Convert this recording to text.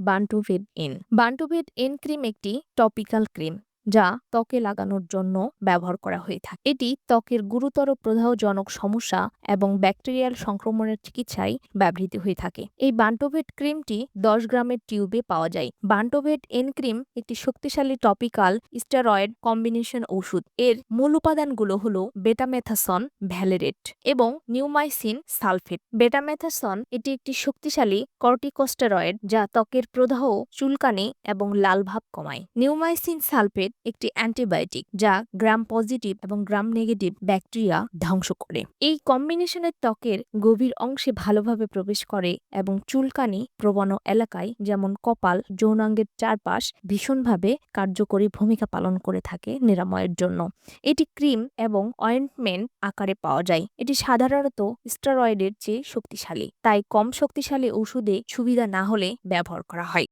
বান্টোভেট N বান্টুভিড ইন cream একটি টপিক্যাল ক্রিম। যা ত্বকে লাগানোর জন্য ব্যবহার করা হয়ে থাকে। এটি ত্বকের গুরুতর প্রদাহজনক সমস্যা এবং ব্যাকটেরিয়াল সংক্রমণের চিকিৎসায় ব্যবহৃত হয়ে থাকে। এই বান্টোভেট ক্রিমটি দশ গ্রামের টিউবে পাওয়া যায়। বান্টোভেট এন ক্রিম একটি শক্তিশালী টপিক্যাল স্টেরয়েড কম্বিনেশন ওষুধ এর মূল উপাদানগুলো হল বেটামেথাসন ভ্যালেরেট এবং নিউমাইসিন সালফেট। বেটামেথাসন এটি একটি শক্তিশালী কর্টিকোস্টেরয়েড যা ত্বকের প্রদাহ, চুলকানি এবং লালভাব কমায়। নিউমাইসিন সালফেট একটি অ্যান্টিবায়োটিক যা গ্রাম পজিটিভ এবং গ্রাম নেগেটিভ ব্যাকটেরিয়া ধ্বংস করে। এই কম্বিনেশনের ত্বকের গভীর অংশে ভালোভাবে প্রবেশ করে এবং চুলকানি প্রবণ এলাকায় যেমন কপাল, যৌনাঙ্গের চারপাশ ভীষণভাবে কার্যকরী ভূমিকা পালন করে থাকে নিরাময়ের জন্য। এটি ক্রিম এবং অয়েন্টমেন্ট আকারে পাওয়া যায়। এটি সাধারণত স্টেরয়েডের চেয়ে শক্তিশালী, তাই কম শক্তিশালী ওষুধে সুবিধা না হলে ব্যবহার করা হয়।